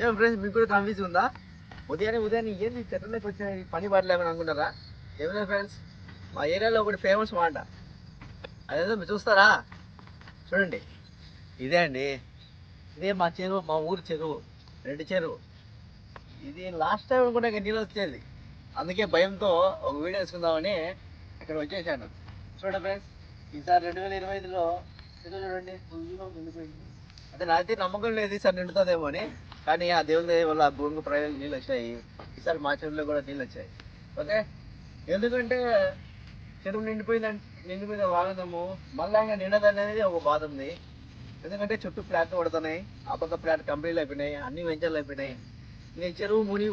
ఏం ఫ్రెండ్స్ మీకు కూడా కన్ఫ్యూజ్ ఉందా? ఉదయాన్నే ఉదయాన్నే ఏంది? చెట్లలోకి వచ్చిన పని పడలేమని అనుకున్నారా? ఏమైనా ఫ్రెండ్స్ మా ఏరియాలో ఒకటి ఫేమస్ మాట. అదేదో మీరు చూస్తారా? చూడండి. ఇదే అండి. ఇదే మా చెరువు మా ఊరు చెరువు. రెండు చెరువు. ఇది లాస్ట్ టైం అనుకుంటే ఇంకా నీళ్ళు వచ్చేది. అందుకే భయంతో ఒక వీడియో వేసుకుందామని ఇక్కడ వచ్చేసాను. చూడండి ఫ్రెండ్స్ ఈసారి రెండు వేల ఇరవై ఐదులో చెరువు చూడండి అదే అంటే నాకైతే నమ్మకం లేదు ఈసారి నిండుతుందేమో అని. కానీ ఆ దేవుని వల్ల ఆ భూమికి ప్రయోజనం నీళ్ళు వచ్చాయి ఈసారి మా చెరువులో కూడా నీళ్ళు వచ్చాయి ఓకే? ఎందుకంటే చెరువు నిండిపోయిందంటే నిండిపోయిన వాగదము మళ్ళా ఇంకా నిండదు అనేది ఒక బాధ ఉంది. ఎందుకంటే చుట్టూ ఫ్లాట్లు పడుతున్నాయి ఆ పక్క ఫ్లాట్ కంప్లీట్ అయిపోయినాయి అన్ని వెంచర్లు అయిపోయినాయి. నేను చెరువు ముని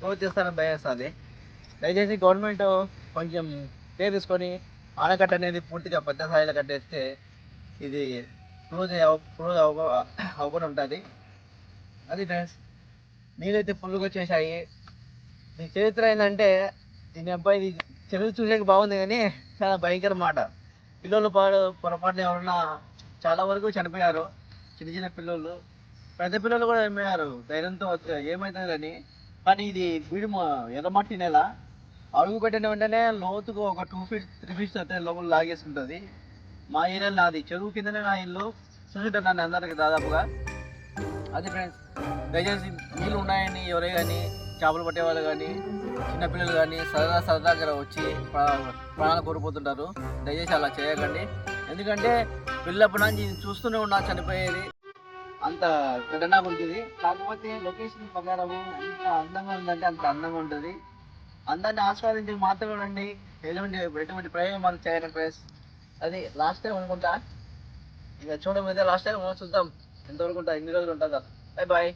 క్లోజ్ చేస్తానని భయస్తుంది దయచేసి గవర్నమెంట్ కొంచెం కేర్ తీసుకొని ఆనకట్ట అనేది పూర్తిగా పెద్ద స్థాయిలో కట్టేస్తే ఇది క్లోజ్ క్లోజ్ అవ్వ అవ్వకుండా ఉంటుంది. అది డ్రెస్ నీళ్ళైతే ఫుల్గా వచ్చేసాయి. నీ చరిత్ర ఏంటంటే దీని అబ్బాయి చరిత్ర చెరువు చూసేకి బాగుంది కానీ చాలా భయంకర మాట. పిల్లలు పాడు పొరపాటున ఎవరన్నా చాలా వరకు చనిపోయారు. చిన్న చిన్న పిల్లలు పెద్ద పిల్లలు కూడా చనిపోయారు. ధైర్యంతో వచ్చి ఏమవుతుందని కానీ ఇది వీడి ఎర్రమట్టి నెల. అడుగు పెట్టిన వెంటనే లోతుగా ఒక టూ ఫీట్ త్రీ ఫీట్స్ అయితే లోపల లాగేస్తుంటుంది మా ఏరియాలో నాది. చెరువు కిందనే నా ఇల్లు. చూసుంటారు నన్ను అందరికి దాదాపుగా. అది ఫ్రెండ్స్ దయచేసి నీళ్ళు ఉన్నాయని ఎవరే కానీ చేపలు పట్టేవాళ్ళు కానీ చిన్నపిల్లలు కానీ సరదా సరదాగా వచ్చి ప్రా- ప్రాణాలు కోల్పోతుంటారు. దయచేసి అలా చేయకండి. ఎందుకంటే పిల్లప్పటి నుంచి చూస్తూనే ఉన్నా చనిపోయేది. అంత ఘటనగా ఉంటుంది కాకపోతే లొకేషన్ ప్రకారము ఎంత అందంగా ఉందంటే అంత అందంగా ఉంటుంది. అందాన్ని ఆస్వాదించి మాత్రమే ఉండండి. ఎటువంటి ఎటువంటి ప్రయోజనం చేయని ప్లేస్ అది లాస్ట్ టైం అనుకుంటా. ఇక చూడమైతే లాస్ట్ టైం చూద్దాం. ఎంతవరకు ఉంటుంది ఎన్ని రోజులు ఉంటుందా బాయ్ బాయ్